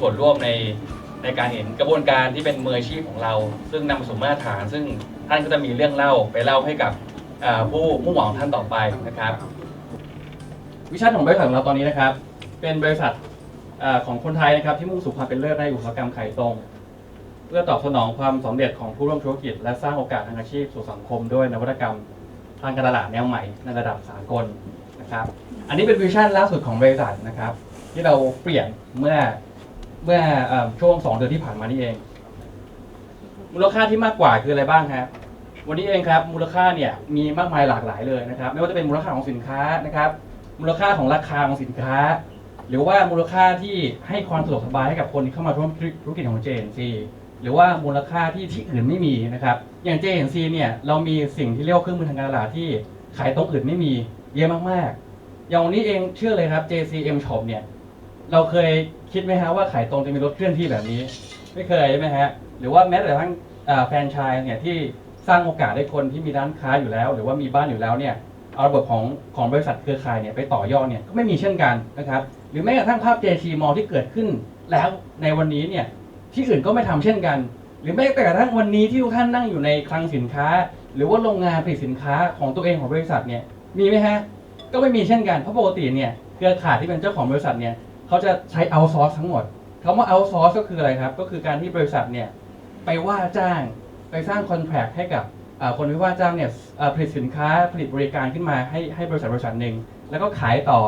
ส่วนร่วมในในการเห็นกระบวนการที่เป็นมืออาชีพของเรา ซึ่งนำสู่มาตรฐาน ซึ่งท่านก็จะมีเรื่องเล่าไปเล่าให้กับผู้ผู้หวังท่านต่อไปนะครับ วิชั่นของบริษัทของเราตอนนี้นะครับ เป็นบริษัทอของคนไทยนะครับที่มุ่งสู่ความเป็นเลิศในอุตสาหกรรมไข่ตรง เพื่อตอบสนองความสำเร็จของผู้ร่วมธุรกิจ และสร้างโอกาสทางอาชีพสู่สังคมด้วยนวัตกรรมทางการตลาดแนวใหม่ในระดับสากลนะครับ อันนี้เป็นวิชั่นล่าสุดของบริษัทนะครับ ที่เราเปลี่ยนเมื่อ เมื่อเอ่อช่วงสองเดือนที่ผ่านมานี่เอง มูลค่าที่มากกว่าคืออะไรบ้างครับวันนี้เองครับมูลค่าเนี่ยมีมากมายหลากหลายเลยนะครับ ไม่ว่าจะเป็นมูลค่าของสินค้านะครับ มูลค่าของราคาของสินค้า หรือว่ามูลค่าที่ให้ความสะดวกสบายให้กับคนที่เข้ามาร่วมธุรกิจของ JNC หรือว่ามูลค่าที่ที่อื่นไม่มีนะครับ อย่าง JNC เนี่ยเรามีสิ่งที่เรียกว่าเครื่องมือทางการตลาดที่ขายตรงอื่นไม่มีเยอะมากๆ อย่างวันนี้เองเชื่อเลยครับ JCM Shop เนี่ยเราเคย คิดไหมฮะว่าขายตรงจะมีรถเคลื่อนที่แบบนี้ ไม่เคยใช่ไหมฮะหรือว่าแม้แต่ทั้งอ่าแฟรนไชส์เนี่ยที่สร้างโอกาสให้คนที่มีร้านค้าอยู่แล้ว หรือว่ามีบ้านอยู่แล้วเนี่ยเอาระบบของของบริษัทเครือข่ายเนี่ยไปต่อยอดเนี่ยก็ไม่มีเช่นกันนะครับหรือแม้กระทั่งภาพ JT Mall ที่เกิดขึ้นแล้วในวันนี้เนี่ยที่อื่นก็ไม่ทำเช่นกัน หรือแม้แต่กระทั่งวันนี้ที่ทุกท่านนั่งอยู่ในคลังสินค้า หรือว่าโรงงานผลิตสินค้าของตัวเองของบริษัทเนี่ยมีไหมฮะก็ไม่มีเช่นกันเพราะปกติเนี่ยเครือข่ายที่เป็นเจ้าของบริษัทเนี่ย เขาจะใช้เอาซอร์สทั้งหมดคำว่าเอาซอร์สก็คืออะไรครับ ก็คือการที่บริษัทเนี่ยไปว่าจ้างไปสร้างคอนแทคให้กับคนที่ว่าจ้างเนี่ยผลิตสินค้าผลิตบริการขึ้นมาให้ให้บริษัทบริษัทหนึ่งแล้วก็ขายต่อ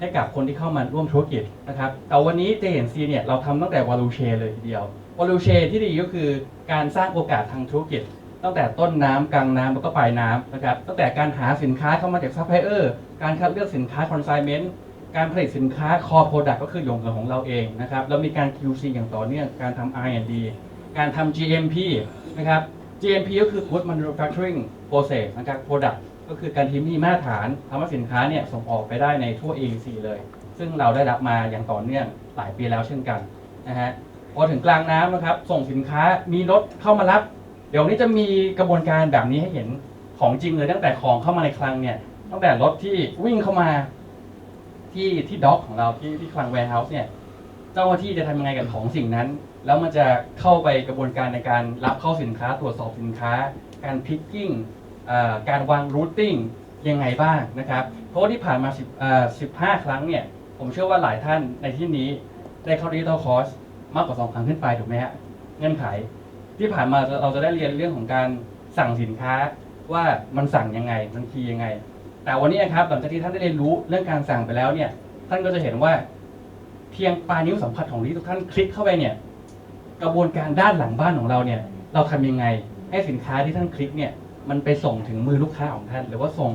ให้กับคนที่เข้ามาร่วมธุรกิจนะครับ แต่วันนี้ JNC เนี่ยเราทำตั้งแต่วาลูเชเลยทีเดียววาลูเชที่ดีก็คือการสร้างโอกาสทางธุรกิจ ตั้งแต่ต้นน้ำกลางน้ำแล้วก็ปลายน้ำนะครับ ตั้งแต่การหาสินค้าเข้ามาจากซัพพลายเออร์ การคัดเลือกสินค้าคอนไซเมนต์ การผลิตสินค้าคอโปรดักก็คือโยงเหินของเราเองนะครับแล้วมีการ QC อย่างต่อเนื่องการทำ R&D การทำ GMP นะครับ GMP ก็คือ Good Manufacturing Process นะครับ Product ก็คือการที่มีมาตรฐานทำให้สินค้าเนี่ยส่งออกไปได้ในทั่ว AEC เลย ซึ่งเราได้รับมาอย่างต่อเนื่องหลายปีแล้วเช่นกันนะฮะพอถึงกลางน้ำนะครับ ส่งสินค้ามีรถเข้ามารับ เดี๋ยวนี้จะมีกระบวนการแบบนี้ให้เห็นของจริงเลยตั้งแต่ของเข้ามาในคลังเนี่ยตั้งแต่รถที่วิ่งเข้ามา ที่ที่ด็อกของเราที่ที่คลังแวร์เฮาส์เนี่ยเจ้าหน้าที่จะทำยังไงกับของสิ่งนั้น แล้วมันจะเข้าไปกระบวนการในการรับเข้าสินค้าตรวจสอบสินค้า การพิกกิ้งการวางรูทติ้งยังไงบ้างนะครับ เพราะว่าที่ผ่านมา10 15 ครั้งเนี่ย ผมเชื่อว่าหลายท่านในที่นี้ได้เข้าดิจิทัลคอร์สมากกว่า 2 ครั้งขึ้นไปถูกไหมฮะเงื่อนไข ที่ผ่านมาเราจะได้เรียนเรื่องของการสั่งสินค้าว่ามันสั่งยังไงมันคีย์ยังไง แต่วันนี้นะครับหลังจากที่ท่านได้เรียนรู้เรื่องการสั่งไปแล้วเนี่ย ท่านก็จะเห็นว่าเพียงปลายนิ้วสัมผัสของที่ทุกท่านคลิกเข้าไปเนี่ย กระบวนการด้านหลังบ้านของเราเนี่ย เราทำยังไงให้สินค้าที่ท่านคลิกเนี่ย มันไปส่งถึงมือลูกค้าของท่าน หรือว่าส่ง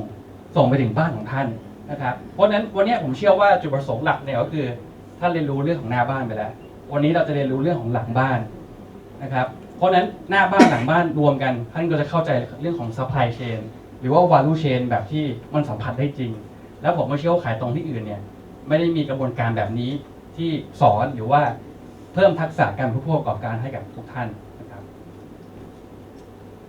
ส่งไปถึงบ้านของท่านนะครับ เพราะฉะนั้นวันนี้ผมเชื่อว่าจุดประสงค์หลักเนี่ยก็คือท่านเรียนรู้เรื่องของหน้าบ้านไปแล้ว วันนี้เราจะเรียนรู้เรื่องของหลังบ้านนะครับ เพราะฉะนั้นหน้าบ้านหลังบ้านรวมกันท่านก็จะเข้าใจเรื่องของ supply chain หรือว่า value chain แบบที่มันสัมผัสได้จริง แล้วผมเชื่อว่าขายตรงที่อื่นเนี่ยไม่ได้มีกระบวนการแบบนี้ที่สอนหรือว่าเพิ่มทักษะการผู้ประกอบการให้กับทุกท่านนะครับ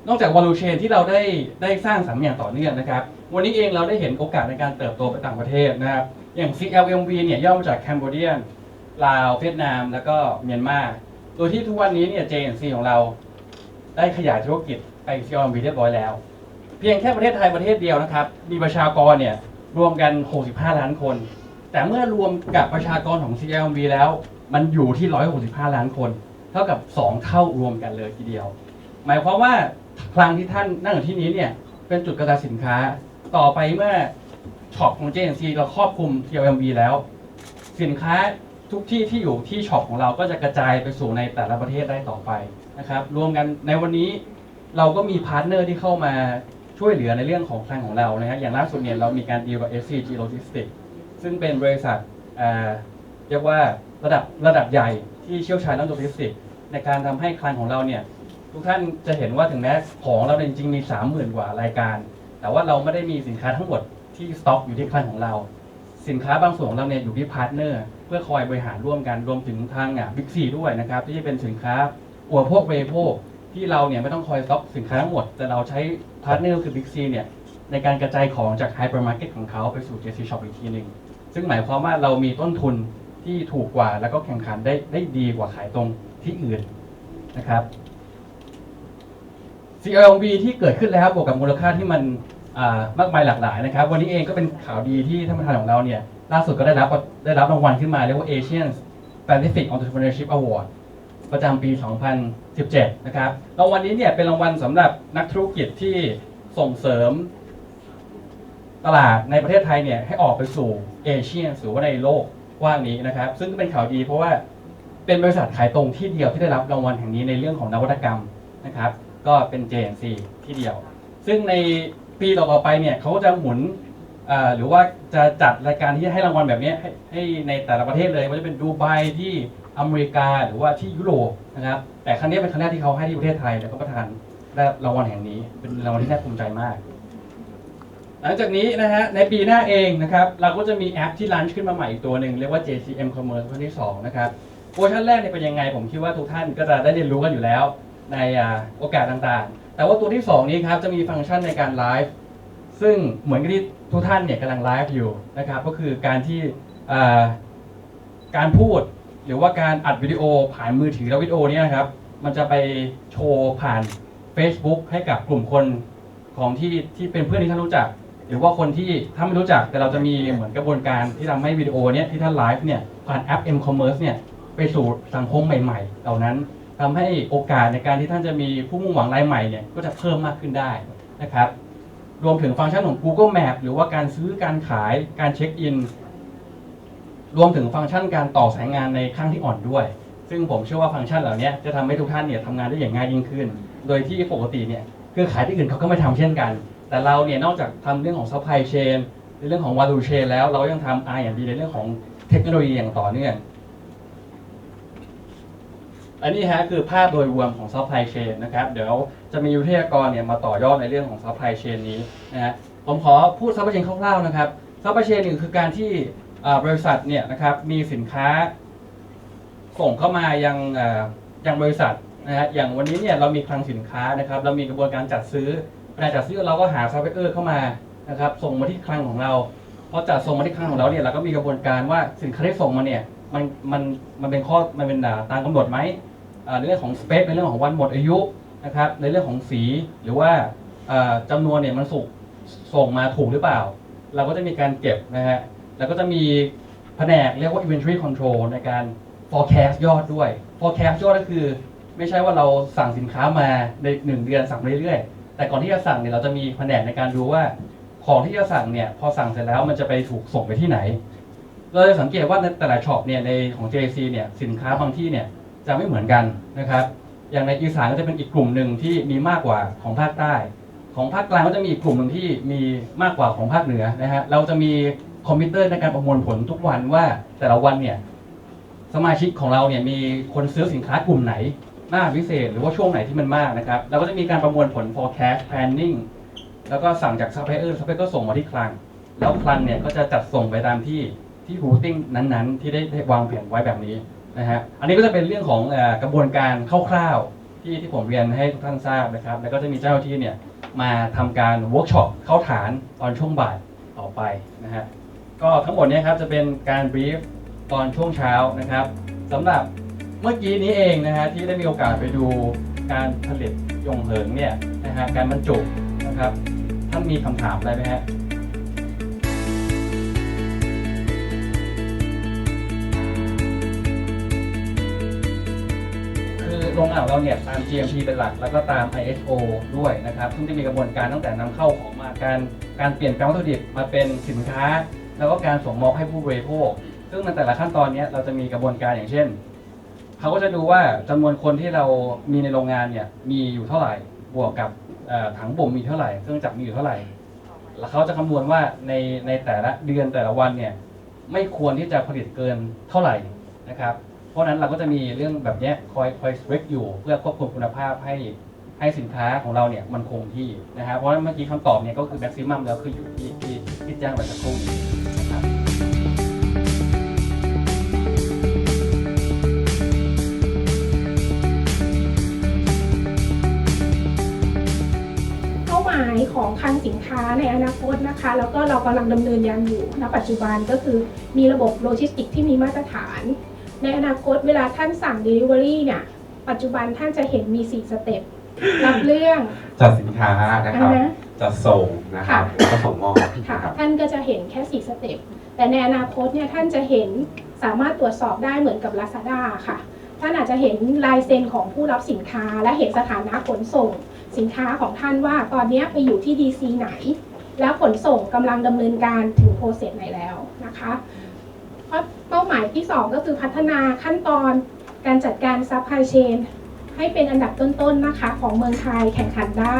นอกจาก value chain ที่เราได้ได้สร้างสรรค์อย่างต่อเนื่องนะครับ วันนี้เองเราได้เห็นโอกาสในการเติบโตไปต่างประเทศนะครับ อย่าง CLMV เนี่ยย่อมาจาก Cambodia ลาวเวียดนาม แล้วก็เมียนมาโดยที่ทุกวันนี้เนี่ย JNC ของเราได้ขยายธุรกิจไป CLMV เรียบร้อยแล้ว พียงแค่ประเทศไทยประเทศเดียวนะครับ มีประชากรเนี่ยรวมกัน 65 ล้านคน แต่เมื่อรวมกับประชากรของ CLMV แล้ว มันอยู่ที่ 165 ล้านคน เท่ากับ 2 เท่ารวมกันเลยทีเดียว หมายความว่าคลังที่ท่านนั่งอยู่ที่นี้เนี่ยเป็นจุดกระจายสินค้าต่อไปเมื่อช็อปของ JNC เราครอบคลุม TLMV แล้ว สินค้าทุกที่ที่อยู่ที่ช็อปของเราก็จะกระจายไปสู่ในแต่ละประเทศได้ต่อไปนะครับรวมกันในวันนี้เราก็มีพาร์ทเนอร์ที่เข้ามา ช่วยเหลือในเรื่องของคลังของเรานะฮะอย่างล่าสุดเนี่ยเรามีการดีลกับ SCG Logistics ซึ่งเป็นบริษัทเอ่อเรียกว่าระดับระดับใหญ่ที่เชี่ยวชาญด้านโลจิสติกส์ในการทำให้คลังของเราเนี่ยทุกท่านจะเห็นว่าถึงแม้ของเราจริงๆมี 30,000 กว่ารายการ แต่ว่าเราไม่ได้มีสินค้าทั้งหมดที่สต็อกอยู่ที่คลังของเรา สินค้าบางส่วนของเราเนี่ยอยู่ที่พาร์ทเนอร์เพื่อคอยบริหารร่วมกันรวมถึงทางอะบิ๊กซีด้วยนะครับที่จะเป็นสินค้าอุปโภคบริโภค ที่เราเนี่ยไม่ต้องคอยสต็อกสินค้าทั้งหมด แต่เราใช้พาร์ทเนอร์คือบิ๊กซีเนี่ยในการกระจายของจากไฮเปอร์มาร์เก็ตของเขาไปสู่ JC Shop อีกทีหนึ่งซึ่งหมายความว่าเรามีต้นทุนที่ถูกกว่า แล้วก็แข่งขันได้ได้ดีกว่าขายตรงที่อื่นนะครับ CLV ที่เกิดขึ้นแล้วบวกกับมูลค่าที่มันมากมายหลากหลายนะครับ วันนี้เองก็เป็นข่าวดีที่ท่านประธานของเราเนี่ยล่าสุดก็ได้รับได้รับรางวัลขึ้นมาเรียกว่า Asian Pacific Entrepreneurship Award ประจำปี 2017 นะครับ รางวัลนี้เนี่ยเป็นรางวัลสำหรับนักธุรกิจที่ส่งเสริมตลาดในประเทศไทยเนี่ยให้ออกไปสู่เอเชียหรือว่าในโลกกว้างนี้นะครับ ซึ่งก็เป็นข่าวดีเพราะว่าเป็นบริษัทขายตรงที่เดียวที่ได้รับรางวัลแห่งนี้ในเรื่องของนวัตกรรมนะครับ ก็เป็น JNC ที่เดียว ซึ่งในปีต่อๆไปเนี่ยเขาก็จะหมุนหรือว่าจะจัดรายการที่ให้รางวัลแบบนี้ให้ให้ในแต่ละประเทศเลยว่าจะเป็นดูไบที่ อเมริกาหรือว่าที่ยุโรปนะครับ แต่ครั้งนี้เป็นครั้งแรกที่เขาให้ที่ประเทศไทย แล้วก็ประธานได้รางวัลแห่งนี้ เป็นรางวัลที่น่าภูมิใจมาก หลังจากนี้นะฮะในปีหน้าเองนะครับ เราก็จะมีแอปที่ลันช์ขึ้นมาใหม่อีกตัวหนึ่งเรียกว่า JCM Commerce ตัวที่2นะครับเวอร์ชันแรกเนี่ยเป็นยังไง ผมคิดว่าทุกท่านก็จะได้เรียนรู้กันอยู่แล้ว ในโอกาสต่างๆ แต่ว่าตัวที่ 2 นี้ครับจะมีฟังก์ชันในการไลฟ์ซึ่งเหมือนกับที่ทุกท่านเนี่ยกำลังไลฟ์อยู่นะครับก็คือการที่การพูด หรือว่าการอัดวิดีโอผ่านมือถือแล้ววิดีโอเนี้นะครับ มันจะไปโชว์ผ่าน Facebook ให้กับกลุ่มคนของที่ที่เป็นเพื่อนที่ท่านรู้จัก หรือว่าคนที่ถ้าไม่รู้จักแต่เราจะมีเหมือนกระบวนการที่ทำให้วิดีโอเนี้ยที่ท่านไลฟ์เนี่ยผ่านแอป M Commerce เนี่ยไปสู่สังคมใหม่ ๆ เหล่านั้นทำให้โอกาสในการที่ท่านจะมีผู้มุ่งหวังรายใหม่เนี่ยก็จะเพิ่มมากขึ้นได้นะครับรวมถึงฟังก์ชันของ Google Map หรือว่าการซื้อการขายการเช็คอิน รวมถึงฟังก์ชันการต่อสายงานในข้างที่อ่อนด้วย ซึ่งผมเชื่อว่าฟังก์ชันเหล่านี้จะทำให้ทุกท่านเนี่ยทำงานได้อย่างง่ายยิ่งขึ้น โดยที่ปกติเนี่ยเครือขายที่อื่นเขาก็ไม่ทำเช่นกัน แต่เราเนี่ยนอกจากทำเรื่องของ supply chain ในเรื่องของ value chain แล้วเรายังทำ R&D ในเรื่องของเทคโนโลยีอย่างต่อเนื่อง อันนี้ฮะคือภาพโดยรวมของ supply chain นะครับ เดี๋ยวจะมีวิทยากรเนี่ยมาต่อยอดในเรื่องของ supply chain นี้นะฮะ ผมขอพูด supply chain คร่าวๆนะครับ supply chain นี่คือการที่ บริษัทเนี่ยนะครับมีสินค้าส่งเข้ามายังเอ่อยังบริษัทนะฮะอย่างวันนี้เนี่ยเรามีคลังสินค้านะครับ เรามีกระบวนการจัดซื้อเวลาจัดซื้อเราก็หาซัพพลายเออร์เข้ามานะครับ ส่งมาที่คลังของเราพอจัดส่งมาที่คลังของเราเนี่ยเราก็มีกระบวนการว่าสินค้าที่ส่งมาเนี่ยมันมันมันเป็นข้อมันเป็นตามกำหนดไหมในเรื่องของสเปคในเรื่องของวันหมดอายุนะครับในเรื่องของสีหรือว่าอ่าจำนวนเนี่ยมันสุกส่งมาถูกหรือเปล่า เราก็จะมีการเก็บนะฮะ แล้วก็จะมีแผนกเรียกว่า inventory control ในการ forecast ยอดด้วย forecast ยอดก็คือ ไม่ใช่ว่าเราสั่งสินค้ามาในหนึ่งเดือนสั่งเรื่อยๆ แต่ก่อนที่จะสั่งเนี่ยเราจะมีแผนกในการดูว่าของที่จะสั่งเนี่ยพอสั่งเสร็จแล้วมันจะไปถูกส่งไปที่ไหน เราจะสังเกตว่าในแต่ละช็อปเนี่ยในของ JC เนี่ยสินค้าบางที่เนี่ยจะไม่เหมือนกันนะครับ อย่างในอีสานก็จะเป็นอีกกลุ่มหนึ่งที่มีมากกว่าของภาคใต้ ของภาคกลางก็จะมีอีกกลุ่มหนึ่งที่มีมากกว่าของภาคเหนือนะฮะเราจะมี คอมพิวเตอร์ในการประมวลผลทุกวันว่าแต่ละวันเนี่ยสมาชิกของเราเนี่ยมีคนซื้อสินค้ากลุ่มไหนมากพิเศษ หรือว่าช่วงไหนที่มันมากนะครับเราก็จะมีการประมวลผล forecast planning แล้วก็สั่งจาก supplier supplier ก็ส่งมาที่คลัง แล้วคลังเนี่ยก็จะจัดส่งไปตามที่ที่ routing นั้นๆ ที่ได้ได้วางแผนไว้แบบนี้นะฮะอันนี้ก็จะเป็นเรื่องของอกระบวนการคร่าวๆที่ที่ผมเรียนให้ทุกท่านทราบนะครับ แล้วก็จะมีเจ้าหน้าที่เนี่ยมาทำการเวิร์กช็อปเข้าฐานตอนช่วงบ่ายต่อไปนะฮะ ก็ทั้งหมดนี้ครับจะเป็นการบรีฟตอนช่วงเช้านะครับสำหรับเมื่อกี้นี้เองนะฮะที่ได้มีโอกาสไปดูการผลิตยงเหิงเนี่ยนะฮะการบรรจุนะครับ ท่านมีคำถามอะไรไหมฮะคือโรงงานของเราเนี่ยตาม GMP เป็นหลัก แล้วก็ตาม ISO ด้วยนะครับ ซึ่งจะมีกระบวนการตั้งแต่นำเข้าของมาการการเปลี่ยนแปลงวัตถุดิบมาเป็นสินค้า แล้วก็การส่งมอบให้ผู้บริโภค ซึ่งในแต่ละขั้นตอนนี้เราจะมีกระบวนการอย่างเช่นเขาก็จะดูว่าจำนวนคนที่เรามีในโรงงานเนี่ยมีอยู่เท่าไหร่บวกกับถังบ่มมีเท่าไหร่เครื่องจักรมีอยู่เท่าไหร่ แล้วเขาจะคำนวณว่าในในแต่ละเดือนแต่ละวันเนี่ยไม่ควรที่จะผลิตเกินเท่าไหร่นะครับ เพราะนั้นเราก็จะมีเรื่องแบบนี้คอยคอยสเวกอยู่เพื่อควบคุมคุณภาพให้ให้สินค้าของเราเนี่ยมันคงที่นะครับเพราะเมื่อกี้คำตอบเนี่ยก็คือแม็กซิมัมแล้วคืออยู่ที่ที่ ที่แจ้งไปสักครู่นี้นะครับเข้ามาหมายของคลังสินค้าในอนาคตนะคะ แล้วก็เรากำลังดำเนินการอยู่ณปัจจุบันก็คือมีระบบโลจิสติกที่มีมาตรฐาน ในอนาคตเวลาท่านสั่ง Delivery เนี่ยปัจจุบันท่านจะเห็นมี 4 สเต็ปรับเรื่องจัดสินค้านะครับ อ่าฮะ จัดส่งนะครับค่ะแล้วก็ส่งมอบค่ะนะครับ ท่านก็จะเห็นแค่ 4 สเต็ป แต่ในอนาคตเนี่ยท่านจะเห็นสามารถตรวจสอบได้เหมือนกับ Lazada ค่ะ ท่านอาจจะเห็นลายเซ็นของผู้รับสินค้า และเห็นสถานะขนส่ง สินค้าของท่านว่าตอนนี้ไปอยู่ที่ DC ไหน แล้วขนส่งกำลังดำเนินการถึงโปรเซสไหนแล้วนะคะเพราะเป้าหมายที่ 2 ก็คือพัฒนาขั้นตอนการจัดการซัพพลายเชนให้เป็นอันดับต้นๆนะคะ ของเมืองไทยแข่งขันได้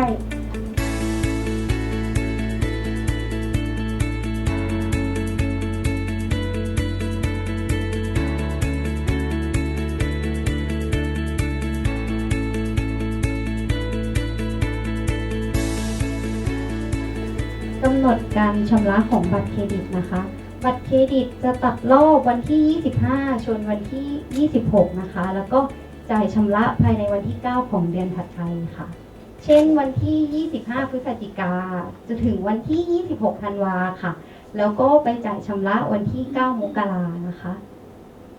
หนดการชำระของบัตรเครดิตนะคะ บัตรเครดิตจะตัดรอบวันที่ 25 ชนวันที่ 26 นะคะ แล้วก็จ่ายชำระภายในวันที่ 9 ของเดือนถัดไปค่ะ เช่นวันที่ 25 พฤศจิกาจะถึงวันที่ 26 ธันวาค่ะ แล้วก็ไปจ่ายชำระวันที่ 9 มกรานะคะ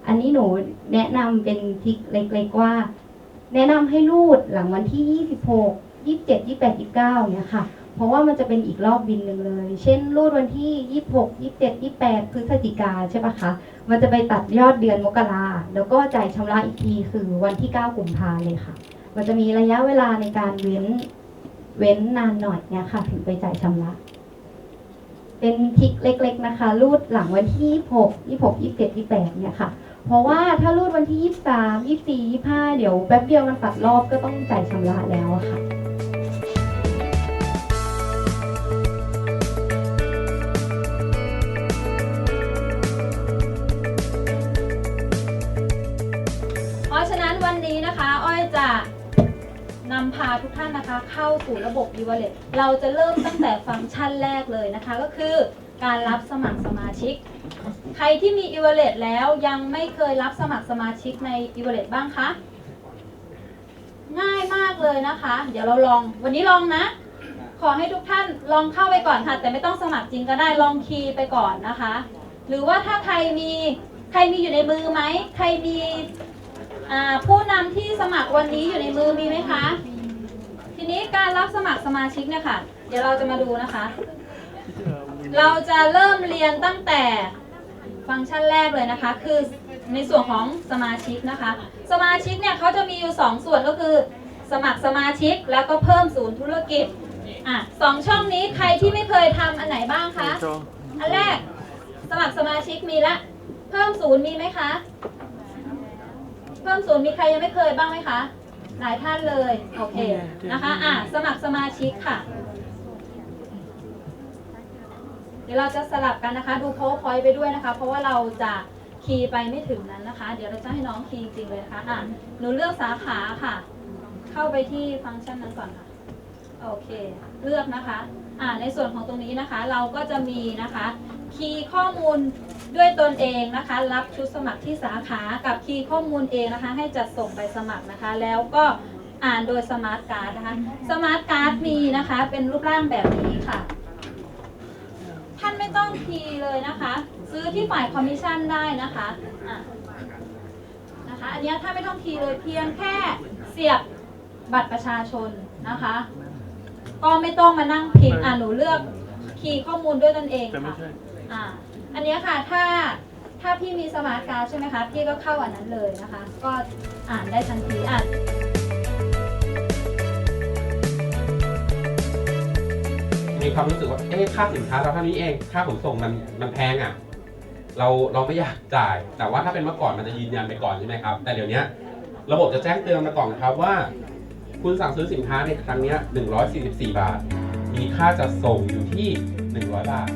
อันนี้หนูแนะนำเป็นทิกเล็กๆว่า แนะนำให้รูดหลังวันที่ 26 27 28 29เนี่ยค่ะ เพราะว่ามันจะเป็นอีกรอบบินหนึ่งเลย เช่นรูดวันที่ 26 27 28พฤศจิกาใช่ปะคะ มันจะไปตัดยอดเดือนมกราแล้วก็จ่ายชำระอีกทีคือวันที่ 9 กุมภาเลยค่ะ มันจะมีระยะเวลาในการเว้นเว้นนานหน่อยเนี่ยค่ะ ถึงไปจ่ายชำระ เป็นทิกเล็ก ๆนะคะ รูดหลังวันที่ 26 26 27 28เนี่ยค่ะ เพราะว่าถ้ารูดวันที่ 23 24 25 เดี๋ยวแป๊บเดียวมันตัดรอบก็ต้องจ่ายชำระแล้วค่ะำพาทุกท่านนะคะเข้าสู่ระบบ e w a l l e t เราจะเริ่มตั้งแต่ฟังก์ชันแรกเลยนะคะ ก็คือการรับสมัครสมาชิก ใครที่มี e w a l l e t แล้วยังไม่เคยรับสมัครสมาชิกใน e w a l l e t บ้างคะง่ายมากเลยนะคะ เดี๋ยวเราลองวันนี้ลองนะ ขอให้ทุกท่านลองเข้าไปก่อนค่ะ แต่ไม่ต้องสมัครจริงก็ได้ลองคีย์ไปก่อนนะคะ หรือว่าถ้าใครมีใครมีอยู่ในมือไหมใครมีผู้นำที่สมัครวันนี้อยู่ในมือมีไหมคะ ทีนี้การรับสมัครสมาชิกเนี่ยค่ะ เดี๋ยวเราจะมาดูนะคะ เราจะเริ่มเรียนตั้งแต่ฟังก์ชันแรกเลยนะคะ คือในส่วนของสมาชิกนะคะ สมาชิกเนี่ยเขาจะมีอยู่ 2 ส่วนก็คือ สมัครสมาชิกแล้วก็เพิ่มศูนย์ธุรกิจอะสองช่องนี้ใครที่ไม่เคยทำอันไหนบ้างคะ อันแรก สมัครสมาชิกมีละ เพิ่มศูนย์มีไหมคะ เพิ่มศูนย์มีใครยังไม่เคยบ้างไหมคะ หลายท่านเลย โอเค นะคะ อะ สมัครสมาชิกค่ะ เดี๋ยวเราจะสลับกันนะคะ ดู powerpoint ไปด้วยนะคะ เพราะว่าเราจะคีย์ไปไม่ถึงนั้นนะคะ เดี๋ยวเราจะให้น้องคีย์จริงเลยนะคะ อะ หนูเลือกสาขาค่ะ เข้าไปที่ฟังก์ชันนั้นก่อนค่ะ โอเค เลือกนะคะ อ่าในส่วนของตรงนี้นะคะ เราก็จะมีนะคะ คีย์ข้อมูล ด้วยตนเองนะคะ รับชุดสมัครที่สาขากับคีย์ข้อมูลเองนะคะ ให้จัดส่งไปสมัครนะคะ แล้วก็อ่านโดยสมาร์ทการ์ดนะคะสมาร์ทการ์ดมีนะคะ เป็นรูปร่างแบบนี้ค่ะ ท่านไม่ต้องคีย์เลยนะคะ ซื้อที่ฝ่ายคอมมิชชั่นได้นะคะอะนะคะอันเนี้ยถ้าไม่ต้องคีย์เลยเพียงแค่เสียบบัตรประชาชนนะคะ ก็ไม่ต้องมานั่งพิมพ์อ่าหนูเลือกคีย์ข้อมูลด้วยตนเองค่ะอ่า อันนี้ค่ะถ้าถ้าพี่มีสมาร์ทการ์ดใช่ไหมคะพี่ก็เข้าอันนั้นเลยนะคะ ก็อ่านได้ทันทีอ่านมีความรู้สึกว่า เอ๊ะค่าสินค้าเราเท่านี้เอง ค่าขนส่งมันมันแพงอะ เราเราไม่อยากจ่าย แต่ว่าถ้าเป็นเมื่อก่อนมันจะยืนยันไปก่อนใช่ไหมครับ แต่เดี๋ยวนี้ระบบจะแจ้งเตือนมาก่อนครับว่า คุณสั่งซื้อสินค้าในครั้งนี้ย144 บาท มีค่าจัดส่งอยู่ที่ 100 บาท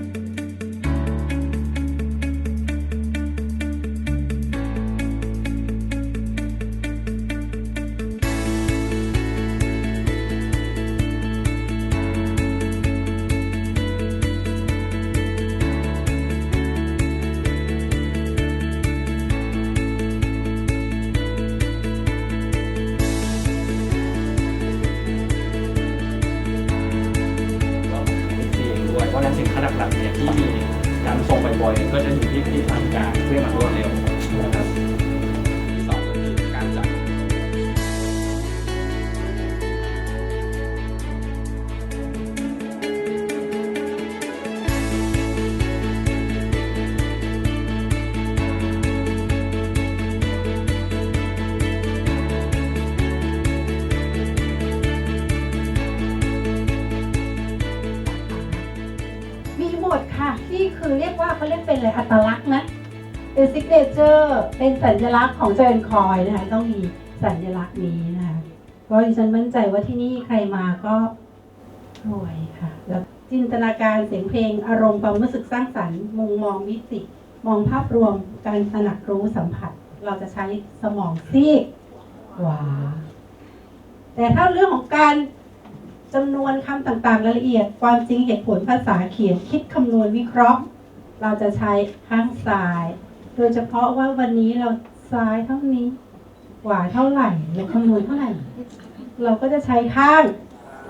หลักๆเนี่ยที่มีการส่งบ่อยๆก็จะอยู่ที่ที่ทางการเพื่อมารวดเร็ว เขาเรียอะไรอัตลักษณ์นะเป็นซิกเนเจอร์เป็นสัญลักษณ์ของเจนคอยนะคะต้องมีสัญลักษณ์นี้นะคะเพราะดิฉันมั่นใจว่าที่นี่ใครมาก็รวยค่ะ แล้วจินตนาการเสียงเพลงอารมณ์ความรู้สึกสร้างสรรค์มุมมองมิติมองภาพรวมการตระหนักรู้สัมผัส เราจะใช้สมองซีกขวาแต่ถ้าเรื่องของการจำนวนคำต่างๆรายละเอียด ความจริงเหตุผลภาษาเขียนคิดคำนวณวิเคราะห์ เราจะใช้ข้างซ้าย โดยเฉพาะว่าวันนี้เราซ้ายเท่านี้ขวาเท่าไหร่เราคำนวณเท่าไหร่ เราก็จะใช้ข้าง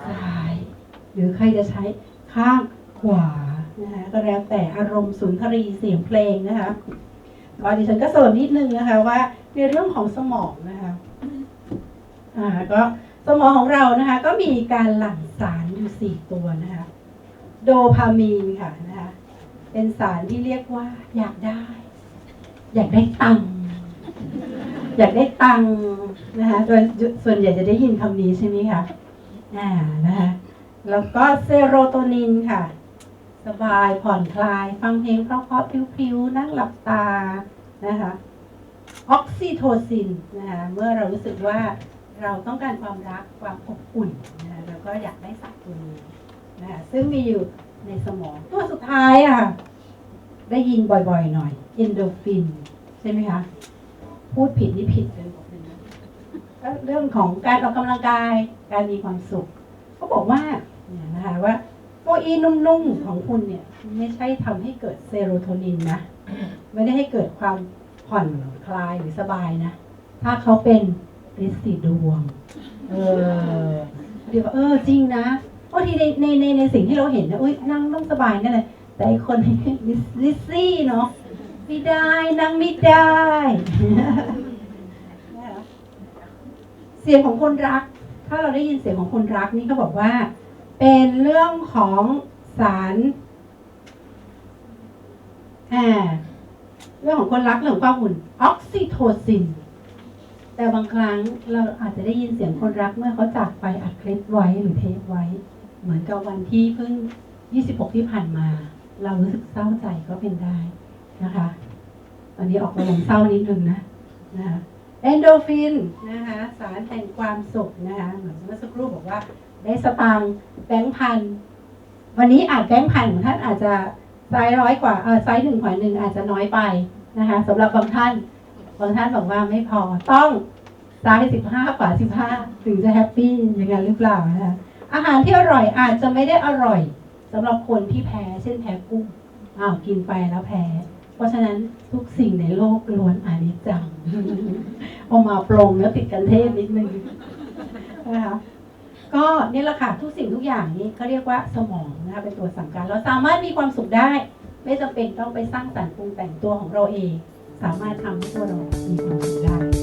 ซ้าย หรือใครจะใช้ข้างขวานะคะก็แล้วแต่อารมณ์สุนทรีเสียงเพลงนะคะก็ดิฉันก็เสริมนิดนึงนะคะว่าในเรื่องของสมองนะคะอ่าก็สมองของเรานะคะ ก็มีการหลั่งสารอยู่สี่ตัวนะคะ โดพามีนค่ะนะคะ เป็นสารที่เรียกว่า อยากได้ อยากได้ตังค์อยากได้ตังค์นะคะโดยส่วนใหญ่จะได้ยินคำนี้ใช่ไหมคะอ่านะคะแล้วก็เซโรโทนินค่ะ สบายผ่อนคลาย ฟังเพลงเพราะๆพริ้วๆนั่งหลับตานะคะออกซิโทซินนะคะเมื่อเรารู้สึกว่าเราต้องการความรักความอบอุ่นนะคะแล้วก็อยากได้สัตว์ตัวนี้นะคะซึ่งมีอยู่ ในสมอง ตัวสุดท้ายอะได้ยินบ่อยๆหน่อย เอนโดฟิน ใช่ไหมคะ พูดผิดนี่ผิดเลยบอกเลยนะเรื่องของการออกกำลังกาย การมีความสุขเขาบอกว่าเนี่ยนะคะว่าเก้าอี้นุ่มๆของคุณเนี่ย ไม่ใช่ทำให้เกิดเซโรโทนินนะ ไม่ได้ให้เกิดความผ่อนคลายหรือสบายนะ ถ้าเขาเป็นฤทธิ์สีดวง เออ เดี๋ยวเออจริงนะางทีในในในในสิ่งที่เราเห็นนะอุ้ยนั่งต้องสบายนั่นแหละแต่ไอคนลิซซี่เนาะไม่ได้นั่งไม่ได้ เสียงของคนรัก ถ้าเราได้ยินเสียงของคนรักนี่เขาบอกว่า เป็นเรื่องของสารอ่าเรื่องของคนรักเรื่องของความอุ่นออกซิโทซิน แต่บางครั้งเราอาจจะได้ยินเสียงคนรักเมื่อเขาจากไปอัดคลิปไว้หรือเทปไว้ เหมือนกับวันที่เพิ่ง 26 ที่ผ่านมา เรารู้สึกเศร้าใจก็เป็นได้นะคะ วันนี้ออกมาลงเศร้านิดนึงนะนะคะเอนโดฟินนะคะ สารแห่งความสุขนะคะเหมือนเมื่อสักครู่บอกว่าได้สตางค์แบงค์พันวันนี้อาจแบงค์พันของท่านอาจจะไซส์ร้อยกว่าเออไซส์หนึ่งกว่าหนึ่งอาจจะน้อยไปนะคะสำหรับบางท่านบางท่านบอกว่าไม่พอต้องไซ้ายสิบห้าขวาสิบห้าถึงจะแฮปปี้อย่างนั้นหรือเปล่านะคะ อาหารที่อร่อยอาจจะไม่ได้อร่อยสำหรับคนที่แพ้ เช่นแพ้กุ้งอ้าวกินไปแล้วแพ้ เพราะฉะนั้นทุกสิ่งในโลกล้วนอนิจจังเอามาปรงแล้วติดกันเทพนิดนึงนะคะก็นี่แหละค่ะทุกสิ่งทุกอย่างนี้เขาเรียกว่าสมองนะคะเป็นตัวสั่งการ เราสามารถมีความสุขได้ ไม่จำเป็นต้องไปสร้างสรรค์ปรุงแต่งตัวของเราเอง สามารถทำให้ตัวเรามีความสุขได้